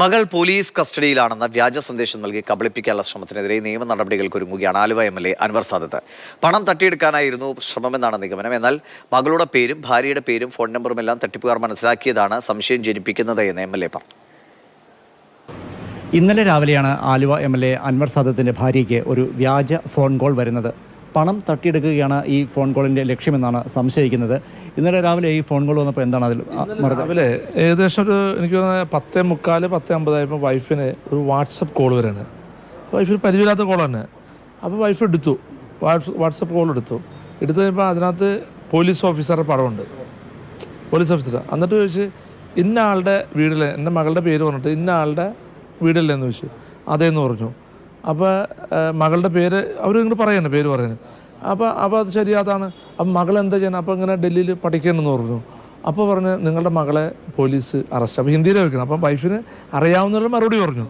മകൾ പോലീസ് കസ്റ്റഡിയിലാണെന്ന വ്യാജ സന്ദേശം നൽകി കബളിപ്പിക്കാനുള്ള ശ്രമത്തിനെതിരെ നിയമ നടപടികൾക്ക് ഒരുങ്ങുകയാണ് Aluva M L A Anwar Sadath. പണം തട്ടിയെടുക്കാനായിരുന്നു ശ്രമമെന്നാണ് നിഗമനം. എന്നാൽ മകളുടെ പേരും ഭാര്യയുടെ പേരും ഫോൺ നമ്പറും എല്ലാം തട്ടിപ്പുകാർ മനസ്സിലാക്കിയതാണ് സംശയം ജനിപ്പിക്കുന്നത് എം എൽ എ പറഞ്ഞു. ഇന്നലെ രാവിലെയാണ് Aluva M L A Anwar സാദത്തിന്റെ ഭാര്യയ്ക്ക് ഒരു വ്യാജ ഫോൺ കോൾ വരുന്നത്. പണം തട്ടിയെടുക്കുകയാണ് ഈ ഫോൺ കോളിന്റെ ലക്ഷ്യമെന്നാണ് സംശയിക്കുന്നത്. ഇന്നലെ രാവിലെ ഈ ഫോൺ കോൾ വന്നപ്പോൾ എന്താണ് അതിൽ രാവിലെ ഏകദേശം ഒരു എനിക്ക് തോന്നുന്നത് പത്തേ മുക്കാൽ പത്തേ അമ്പതായപ്പോൾ വൈഫിന് ഒരു വാട്സപ്പ് കോൾ വരാണ്. വൈഫിന് പരിചയമില്ലാത്ത കോൾ തന്നെ. അപ്പോൾ വൈഫ് എടുത്തു. വാട്സ് വാട്സപ്പ് കോൾ എടുത്തു. എടുത്തു കഴിയുമ്പോൾ അതിനകത്ത് പോലീസ് ഓഫീസറുടെ പടമുണ്ട്. പോലീസ് ഓഫീസർ എന്നിട്ട് ചോദിച്ച് ഇന്ന ആളുടെ വീട്ടിൽ എന്റെ മകളുടെ പേര് പറഞ്ഞിട്ട് ഇന്ന ആളുടെ വീടല്ലേ? എന്ന് ചോദിച്ചു അതേന്ന് പറഞ്ഞു. അപ്പോൾ മകളുടെ പേര് അവർ ഇങ്ങോട്ട് പറയുന്നത് പേര് പറയുന്നത് അപ്പോൾ അപ്പോൾ അത് ശരി അതാണ് അപ്പം മകൾ എന്താ ചെയ്യണം? അപ്പോൾ ഇങ്ങനെ ഡൽഹിയിൽ പഠിക്കണമെന്ന് പറഞ്ഞു. അപ്പോൾ പറഞ്ഞ് നിങ്ങളുടെ മകളെ പോലീസ് അറസ്റ്റ്. അപ്പോൾ ഹിന്ദിയിൽ വെക്കണം അപ്പം വൈഫിന് അറിയാവുന്നവരുടെ മറുപടി പറഞ്ഞു.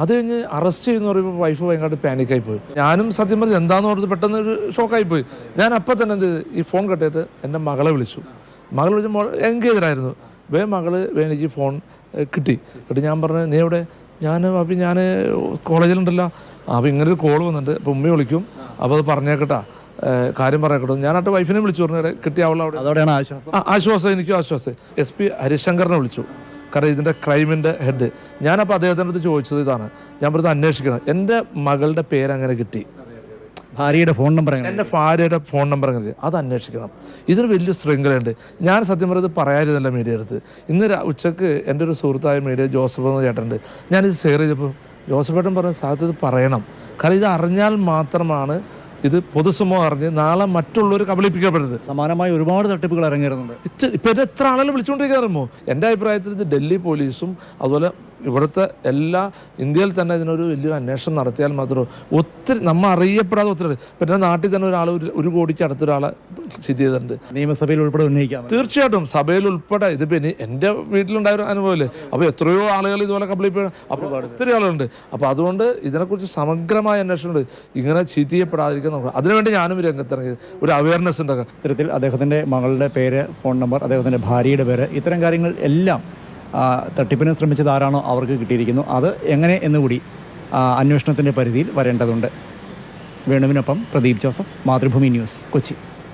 അത് കഴിഞ്ഞ് അറസ്റ്റ് ചെയ്യുന്ന പറയുമ്പോൾ വൈഫ് ഭയങ്കര പാനിക്കായി പോയി. ഞാനും സത്യം പറഞ്ഞു എന്താന്ന് പറഞ്ഞത് പെട്ടെന്ന് ഒരു ഷോക്കായി പോയി. ഞാൻ അപ്പം തന്നെ എന്ത് ചെയ്തു? ഈ ഫോൺ കെട്ടിയിട്ട് എന്റെ മകളെ വിളിച്ചു. മകൾ വിളിച്ച് മോൾ എൻഗേജറായിരുന്നു വേ മകൾ വേ എനിക്ക് ഫോൺ കിട്ടി. എന്നിട്ട് ഞാൻ പറഞ്ഞു നീ എവിടെ? ഞാൻ അപ്പം ഞാൻ കോളേജിലുണ്ടല്ലോ. അപ്പോൾ ഇങ്ങനെ ഒരു കോൾ വന്നിട്ട് അപ്പോൾ ഉമ്മ വിളിക്കും. അപ്പോൾ അത് പറഞ്ഞേക്കട്ടാ. കാര്യം പറയക്കട്ടോ ഞാനായിട്ട് വൈഫിനെ വിളിച്ചു പറഞ്ഞു. കിട്ടിയ അവൾ അവിടെ അതോടെയാണ് ആശ്വാസം. ആശ്വാസം. എനിക്കും ആശ്വാസം. എസ് പി ഹരിശങ്കറിനെ വിളിച്ചു. കാരണം ഇതിന്റെ ക്രൈമിന്റെ ഹെഡ്. ഞാനപ്പോൾ അദ്ദേഹത്തിന്റെ അടുത്ത് ചോദിച്ചത് ഇതാണ്. ഞാൻ പറഞ്ഞത് അന്വേഷിക്കണം. എന്റെ മകളുടെ പേര് അങ്ങനെ കിട്ടി. ഭാര്യയുടെ ഫോൺ നമ്പർ എന്റെ ഭാര്യയുടെ ഫോൺ നമ്പർ അങ്ങനെ. അത് അന്വേഷിക്കണം. ഇതൊരു വലിയ ശൃംഖലയുണ്ട്. ഞാൻ സത്യം പറയുന്നത് പറയാതിരുന്നല്ല മീഡിയ അടുത്ത്. ഇന്ന് ഉച്ചയ്ക്ക് എന്റെ ഒരു സുഹൃത്തായ മീഡിയ ജോസഫ് എന്ന ചേട്ടനുണ്ട്. ഞാനിത് ഷെയർ ചെയ്തപ്പോൾ ജോസഫ് ഏട്ടൻ പറഞ്ഞ സാധ്യത ഇത് പറയണം. കാരണം ഇത് അറിഞ്ഞാൽ മാത്രമാണ് ഇത് പൊതുസമൂഹം അറിഞ്ഞ് നാളെ മറ്റുള്ളവർ കബളിപ്പിക്കപ്പെടരുത് സമാനമായി ഒരുപാട് തട്ടിപ്പുകൾ ഇറങ്ങിയിരുന്നുണ്ട്. ഇപ്പം എത്ര ആളുകൾ വിളിച്ചുകൊണ്ടിരിക്കാറുമോ എന്റെ അഭിപ്രായത്തിൽ ഇത് ഡൽഹി പോലീസും അതുപോലെ ഇവിടുത്തെ എല്ലാ ഇന്ത്യയിൽ തന്നെ ഇതിനൊരു വലിയൊരു അന്വേഷണം നടത്തിയാൽ മാത്രമേ ഒത്തിരി നമ്മൾ അറിയപ്പെടാതെ ഒത്തിരി പിന്നെ നാട്ടിൽ തന്നെ ഒരാൾ ഒരു കോടിക്ക് അടുത്തൊരാളെ സ്ഥിതി ചെയ്തിട്ടുണ്ട്. നിയമസഭയിൽ ഉൾപ്പെടെ ഉന്നയിക്കാം തീർച്ചയായിട്ടും സഭയിൽ ഉൾപ്പെടെ ഇത് പിന്നെ എന്റെ വീട്ടിലുണ്ടായ ഒരു അനുഭവമല്ലേ? അപ്പോൾ എത്രയോ ആളുകൾ ഇതുപോലെ കംപ്ലീറ്റ് അപ്പോൾ ഒത്തിരി ആളുകളുണ്ട്. അപ്പോൾ അതുകൊണ്ട് ഇതിനെക്കുറിച്ച് സമഗ്രമായ അന്വേഷണമുണ്ട്. ഇങ്ങനെ ചീറ്റ് ചെയ്യപ്പെടാതിരിക്കാൻ നോക്കണം അതിനുവേണ്ടി ഞാനും രംഗത്തിറങ്ങി. ഒരു അവയർനെസ് ഉണ്ടാക്കാം ഇത്തരത്തിൽ അദ്ദേഹത്തിന്റെ മകളുടെ പേര് ഫോൺ നമ്പർ അദ്ദേഹത്തിന്റെ ഭാര്യയുടെ പേര് ഇത്തരം കാര്യങ്ങൾ എല്ലാം തട്ടിപ്പിന് ശ്രമിച്ചത് ആരാണോ അവർക്ക് കിട്ടിയിരിക്കുന്നു. അത് എങ്ങനെ എന്നുകൂടി അന്വേഷണത്തിന്റെ പരിധിയിൽ വരേണ്ടതുണ്ട്. വേണുവിനൊപ്പം പ്രദീപ് ജോസഫ് മാതൃഭൂമി ന്യൂസ് കൊച്ചി.